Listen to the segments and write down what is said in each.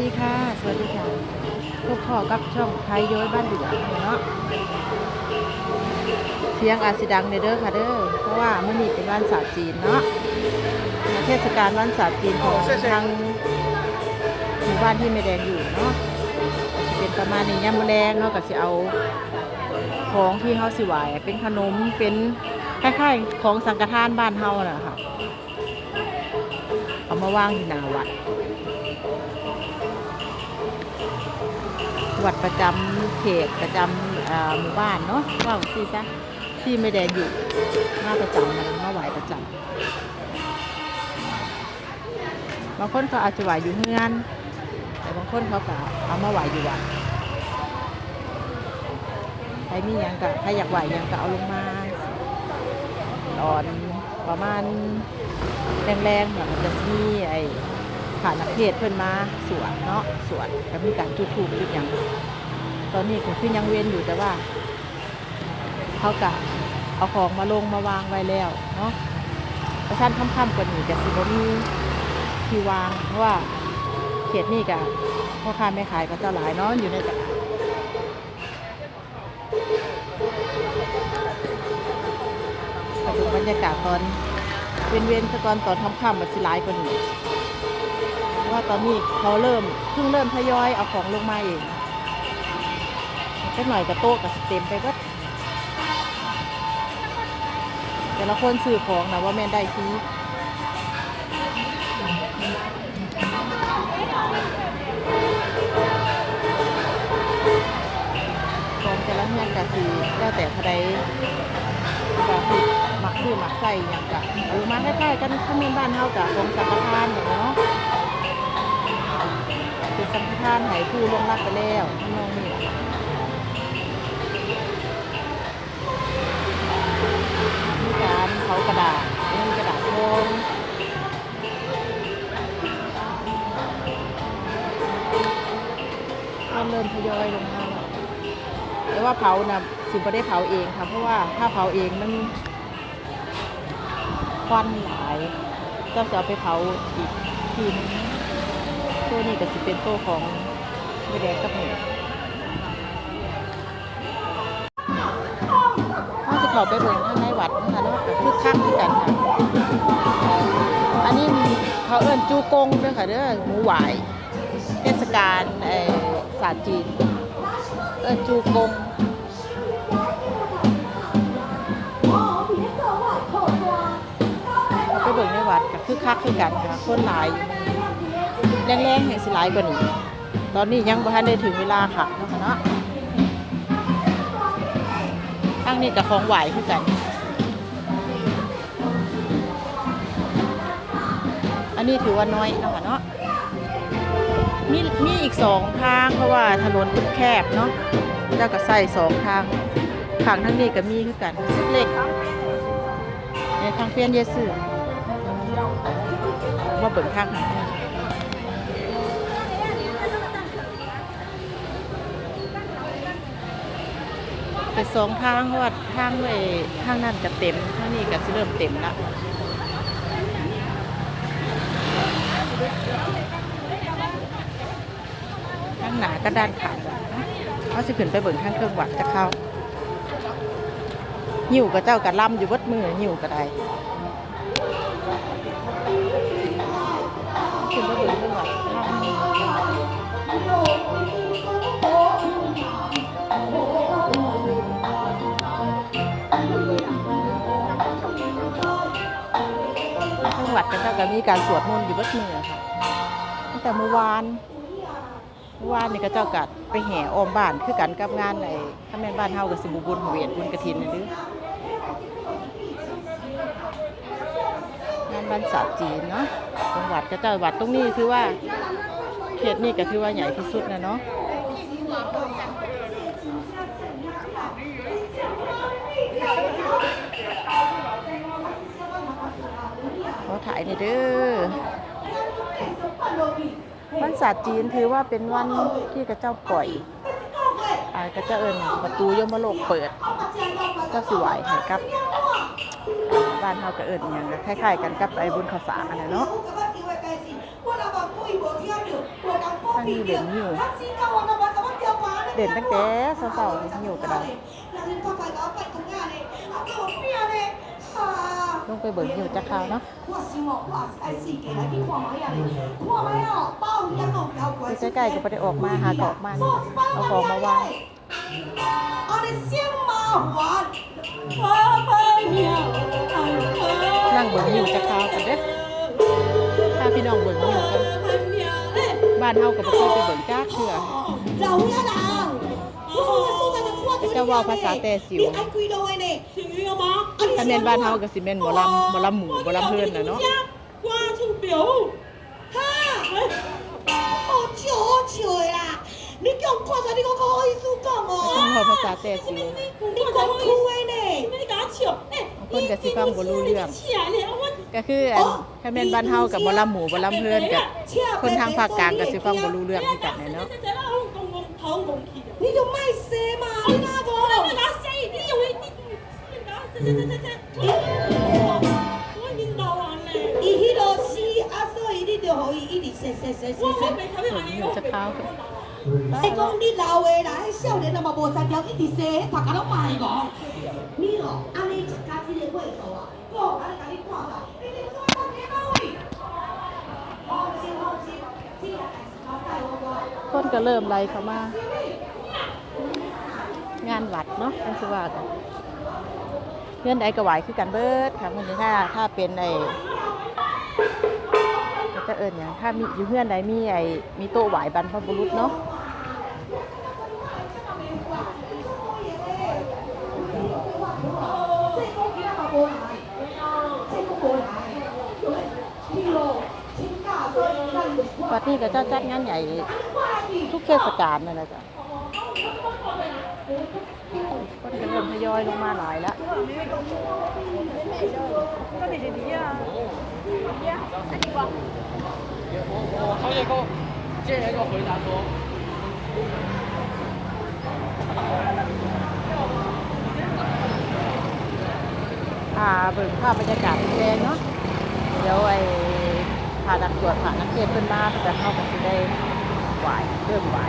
ดีค่ะ สวัสดีค่ะพบพ่อกับช่องไทยย้อยบ้านเหลืองเนาะเสียงอาจสิดังเด้อเด้อค่ะเด้อ เพราะว่ามื่อนี้เป็นวันศาสตร์จีนเนาะเป็นเทศกาลวันศาสตร์จีนของทางหมู่บ้านที่แม่แดงอยู่เนาะก็สิเป็นประมาณนี้ย่ำมอแรงเนาะก็สิเอาของที่เฮาสิไหวายเป็นขนมเป็นคล้ายๆของสังฆทานบ้านเฮาน่ะค่ะเอามาวางที่หน้าวัด วัดประจำเขตประจำอ่าหมู่บ้านเนาะว่าสิซะที่ไม่ได้อยู่มาประจำมันมาไหวประจำบางคนเขาอาจจะไหวอยู่เฮือนแต่บางคนเขาก็เอามาไหวอยู่วัดใครมีหยังก็ใครอยากไหวหยังก็เอาลงมาตอนประมาณแรงๆแบบนจะมีไอ้ ผ่านนักเทศเพิ่นมาสวดเนาะสวดก็มีการจุดธูปจุดหยังตอนนี้ก็คือยังเว้นอยู่แต่ว่าเขากะเอาของมาลงมาวางไว้แล้วเนาะประชันค่ำๆกว่านี้แต่สิบมีที่วางเพราะว่าเขตนี้กะพ่อค้าแม่ขายก็จ้าหลายเนาะอยู่ในตลาดมาดูบรรยากาศตอนเว้นๆซะกอนตอนค่ำๆมันสิหลายกว่านี้ ว่าตอนนี้เขาเริ่มเพิ่งเริ่มทยอยเอาของลงมาเองก็หน่อยกระโต๊ะกับเต็มไปก็แต่ละคนซื้อของนะว่าแม่ได้ทีของแต่ละเงินกับสีแล้วแต่พอใดก็คือหมักซื้อหมักใส่อย่างกะเออมาคล้ๆกันข้าวเมนบ้านเฮากับของสังฆทานอย่างเนาะ สังฆทานให้ผู้ลงรับไปแล้วทำนองนี้มีการเผากระดาษมีกระดาษโฟมเริ่มเริ่มทยอยลงมาแล้วแต่ว่าเผานะสิบ่ได้เผาเองค่ะเพราะว่าถ้าเผาเองมันควันหลายก็จะเอาไปเผาอีกทีนึง ตัวนี้ก็สิเป็นตัวของไม่แดงกับหมูเขาจะเขาไปเบิ่งข้างในวัดนะคะเนาะก็คึกคักคือกันค่ะ อันนี้เขาเอิ้นจูกงด้อค่ะเด้อหมูหวาย เทศกาลเอ่อศาสตร์จีน เอิ้นจูกงไปเบิ่งในวัดก็คึกคักคือกันค่ะคนหลายอยู่ แรงๆแห่งสิหลายกว่านี้ ตอนนี้ยังบ่ทันได้ถึงเวลาค่ะเนาะค่ะเนาะทางนี้กับของไหวคือกัน อันนี้ถือว่าน้อยเนาะคะเนาะมีมีอีกสองทางเพราะว่าถนนมันแคบเนาะเจ้าก็ใส่สองทางขางทั้งนี้ก็มีคือกันเล็กเนี่ยทางเพี้ยนเยซื่อว่าเบิ่งทางหาเสองทางเพราะว่าทางเลยทางนั้นจะเต็มทางนี้ก็จะเริ่มเต็มละข้างหนาก็ด้านขางวัดนะเขาสิขึ้นไปเบิ่งข้างเครื่องวัดจะเข้าหิวกับเจ้ากับล่ำอยู่วัดมือหิวก็ได้ วัดกับเจ้าก็มีการสวดมนต์อยู่วัดมือค่ะตั้งแต่เมื่อวานเมื่อวานนี่ก็เจ้ากัดไปแห่ออมบ้านคือกันกับงานในถ้าแม่นบ้านเฮาก็สิบุบุญเวียนบุญกระถินนี่ด้องานบ้านศาสตร์จีนเนาะจังหวัดก็เจ้าวัดตรงนี้ถือว่าเขตนี้ก็ถือว่าใหญ่ที่สุดนะเนาะ ถ่ายหน่เด้อวันศาสตร์จีนถือว่าเป็นวันที่กระเจ้าปล่อยอ่ากระเจ้าเอิญประตูยมโลกเปิดเจ้าสิไหวให้กับบ้านเฮากระเอิญอย่างคล้ายๆกันกับไอ้บุญข้าวสารอันนั้นเนาะถ้าางนี้เด่นอยู่เด่นตั้งแต่สาวๆอยู่กระดาษ ลงไปเบิ่งอยู่จักคราวเนาะอยู่ใกล้ๆก็บ่ได้ออกมาหาก็ออกมานี่เอาของมาวางนั่งเบิ่งอยู่จักคราวกันเด้อถ้าพี่น้องเบิ่งอยู่กันบ้านเฮาก็บ่เคยไปเบิ่งจักเทื่อจะว่าภาษาแต่สิว ทันเนนบ้านเฮากับซีเมนต์หมอลำหมอลำหมูหมอลมเพื่อนนะเนาะกว่าชูกเปียวฮ่าโอ้โหเฉยล่ะนี่กงภาษาที่เขาเขาอีสู้กงอ๋อเขาภาษาแต่สินี่กงคุยเนี่ยคนกับสิฟังบ่รู้เรื่องก็คืออันคะแนนบ้านเฮากับบ่ลำหมูบ่ลำเพื่อนกับคนทางภาคกลางกับสิฟังบ่รู้เรื่องที่กันเนาะนี่ยังไม่เซมาไม่น่าบอกนี่ยังไม่ 我领导完嘞。伊迄落死啊，所以你就互伊一直生生生生生。 เบิ่งอยู่จักคราวกัน 哎，讲你老的啦，迄少年啊嘛无才调，一直生，头壳拢卖无。你咯，安尼一家即个尾数啊，我安尼甲你看到，你你做到几多位？放心放心，这个还是交代我我。 คนก็เริ่มไล่เข้ามา งานวัดเนาะจังสิว่ากัน เพื่อนใดก็ไหวคือกันเบิดค่ะมือนี้ถ้าถ้าเป็นไอ้จะเอิ้นหยังถ้ามีอยู่เพื่อนใดมีไอ้มีโต๊ะไหวบรรพบุรุษเนาะวัดนี้ก็เจ้าจัดงานใหญ่ทุกเทศกาลนั่นแหละจ้ะ คนก็เริ่มทยอยลงมาหลายแล้ว เขาจะก็เจ๊ก็回答说。 พาเบิ่งภาพบรรยากาศแดงเนาะ เดี๋ยวไอ้พานักตรวจผ่านักเทศน์เพิ่นมาแต่เข้าก็สิได้ไหวเริ่มไหว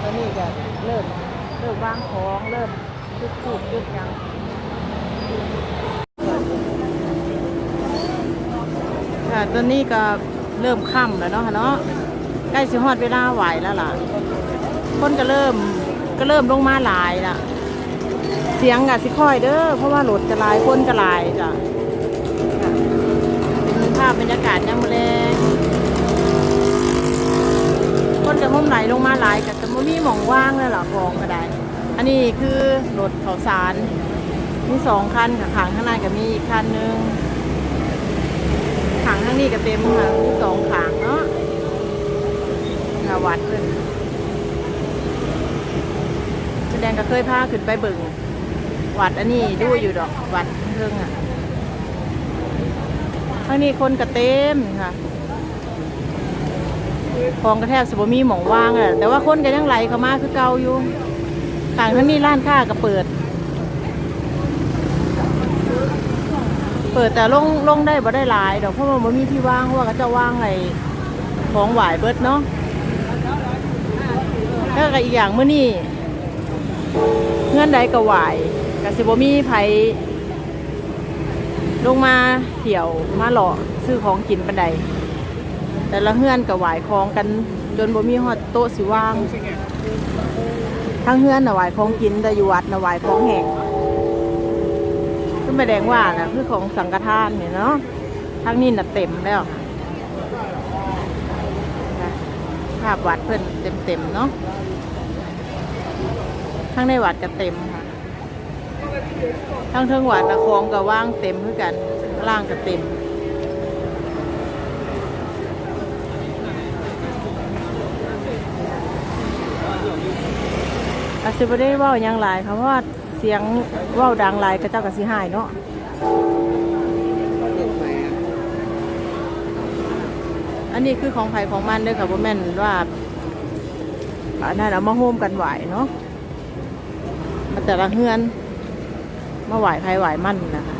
ตอนนี้ก็เริ่มเ ริ่มวางของเริ่มจุดทูบจุดหยังค่ะตอนนี้ก็เริ่มค่ำแล้วเนาะค่ะเนาะใกล้สิฮอดเวลาไหวแล้วล่ะ คนก็เริ่มก็เริ่มลงมาหลายละเสียงก็สิค่อยเด้อเพราะว่ารถจะหลายคนก็หลายจ้ะค่ะเป็นภาพบรรยากาศยามมื้อแลงคนจะห่มไหลลงมาหลายก็จะบ่มีหม่องว่างแล้วล่ะของก็ได้ อันนี้คือรถข้าวสาร มีสองคันค่ะขางข้างในก็มีอีกคันหนึงขางข้างนี้ก็เต็มค่ะมีสองขางเนาะค่ะวัดเพิ่นแสดงก็เคยพาขึ้นไปเบิ่งวัดอันนี้ดูอยู่ดอกวัดเรื่องอะทั้งนี้คนก็เต็มค่ะของกระแทบสบมีหมองว่างอะแต่ว่าคนก็ยังไหลเข้ามาคือเก่าอยู่ ต่างทั้งนี้ร้านค้าก็เปิด เปิดแต่ลงลงได้บ่ได้หลายดอกเพราะว่ามันมีที่ว่างเพราะว่าเขาจะว่างไอ้ของหวายเบิดเนาะแล้วก็อีกอย่างเมื่อนี้เงื่อนใดก็ไหวกับสิบมีไผลงมาเที่ยวมาหล่อซื้อของกินปันใดแต่ละเฮือนก็ไหวของกัน จนบ่มีฮอดโต๊ะสิว่าง ทั้งเฮือนน่ะไหวของกินแต่อยู่วัดน่ะไหวของแห้งก็ไม่แดงว่าน่ะคือของสังฆทานเนี่ยเนาะทั้งนี้น่ะเต็มแล้วภาพวัดเพิ่นเต็มๆเนาะทั้งในวัดก็เต็มค่ะทั้งเทิงวัดนะคลองก็ว่างเต็มคือกันล่างก็เต็ม อาจจะไม่ได้ว่าหยังหลายค่ะเพราะว่าเสียงว่าดังหลายก็เจ้าก็สิหายเนาะอันนี้คือของไผ่ของมันเด้อค่ะบ่แม่นว่าอันนั้นเอามาโฮมกันไหวเนาะมาแต่ละเฮือน มาไหวไผ่ไหวมันนะคะ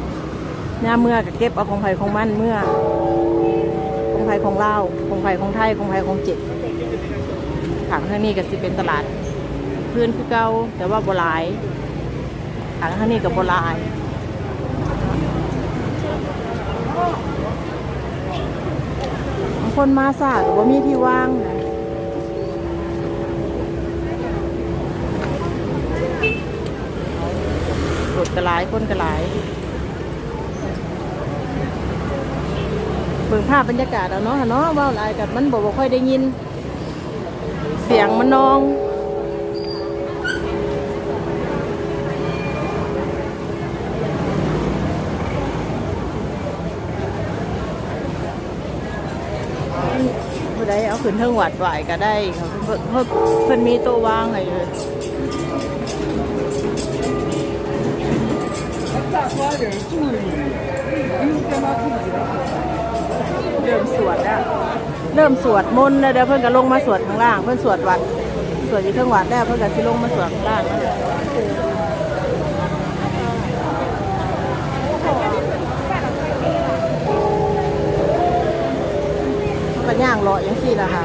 ย่าเมื่อก็เก็บเอาของไผ่ของมันเมื่อ ของไผ่ของเล่าของไผ่ของไทยของไผ่ของเจ็ดขังทางนี้ก็สิเป็นตลาด พื้นคือเก่าแต่ว่าโบหลายขังทางนี้กับโบหลายคนมาสากว่ามีที่ว่างนะรถกระหลายคนกระหลายเบิ่งภาพบรรยากาศเอาเนาะเนาะว่าอะไรกับมันบอกว่าค่อยได้ยิน เสียงมันนอง ผู้ใดเอาขึ้นเทิงหวัดไหวก็ได้ค่ะเพิ่นเพิ่นเพิ่นมีตัววางให้เลยเริ่มสวดแล้วเริ่มสวดมนต์แล้วเดี๋ยวเพิ่นก็ลงมาสวดข้างล่าง เพิ่นสวดวัดสวดอยู่เทิงวัดแล้วเพิ่นก็สิลงมาสวดข้างล่างนั่นแหละ ย่างรออย่างสี่ละค่ะ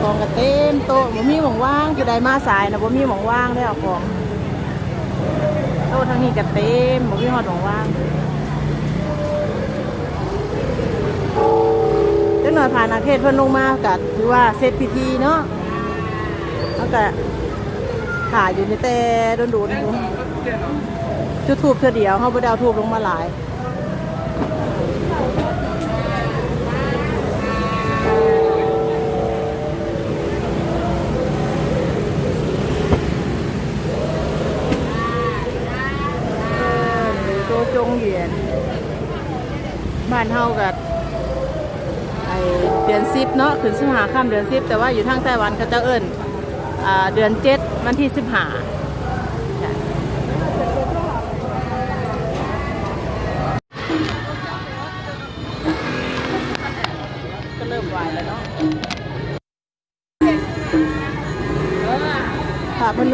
ของก็เต็มโต๊ะบ่มีหม่องว่างคือใดมาสายนะบ่มีหม่องว่างได้อาของโต๊ะทั้งนี้ก็เต็มบ่มีฮอดหม่องว่างจังหน่อยผ่านอาเขตเพิ่นลงมาก็ถือว่าเสร็จพิธีเนาะแล้วก็ถ่ายอยู่ในแต่โดนๆจุดทูบเทื่อเดียวเฮาบ่ได้เอาทูบลงมาหลาย เออโต จงเหรียญบ้านเฮากับไอเดือนสิบเนาะขึ้นสิบหาข้ามเดือนสิบแต่ว่าอยู่ทางไต้หวันเขาจะเอิ้นเดือนเจ็ดวันที่สิบหา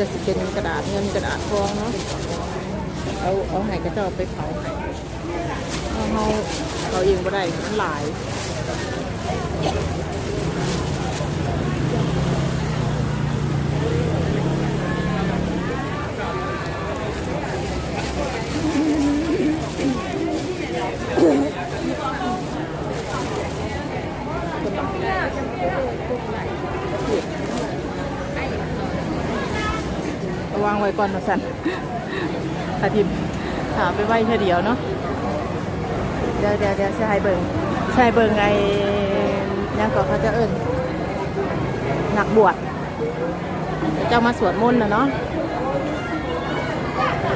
ก็สิเป็นกระดาษเงินกระดาษทองเนาะเอาเอาให้กระเจ้าไปเผาให้เอาเอาเอาเองก็ได้มันหลาย ก่อนนะสันถ้าทิมถามไปไว้แค่เดียวเนาะเดี๋ยวเดี๋ยวเดี๋ยวใช้เบิงใช้เบิงไอ้ยังก็เขาจะเอิ้นหนักบวชเจ้ามาสวดมนต์นะเนาะ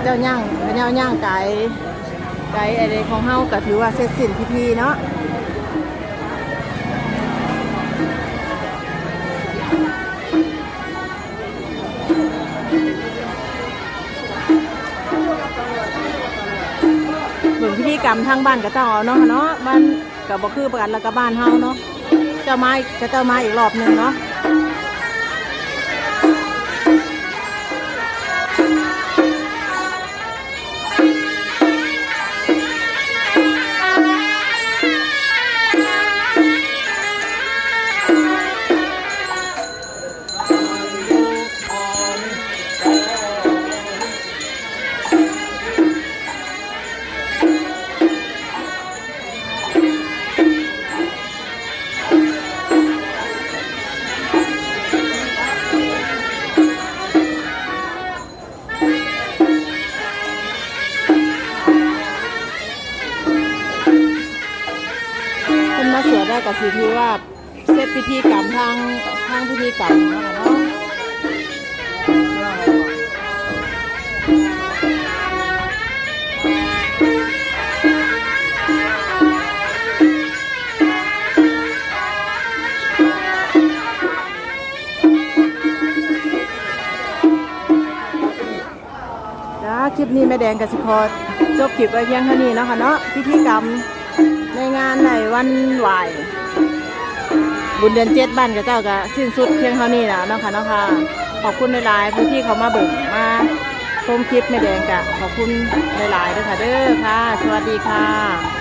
เจ้าย่างเจ้าย่างไก่ไก่อะไรของเฮาก็ถือว่าเสร็จสิ้นพิธีเนาะำทางบ้านกับเจ้าเอาเนาะเนาะบ้านกับบ่คือประกันแล้วก็บ้านเฮาเนาะเจ้าไม้ก็เจ้าไม้อีกรอบหนึ่งเนาะ สิถือว่าเซตพิธีกรรมทางทางพิธีกรรมเนาะคลิปนี้แม่แดงกับสิคอจบคลิปไว้เพียงเท่านี้นะคะเนาะพิธีกรรม ในงานในวันไหวบุญเดือนเจ็ดบ้านกับเจ้าก็สิ้นสุดเพียงเท่านี้แล้วเนาะค่ะเนาะค่ะขอบคุณหลายๆผู้ที่เขามาเบิ่งมาชมคลิปแม่แดงกะขอบคุณหลายๆด้วยค่ะเด้อค่ะ สวัสดีค่ะ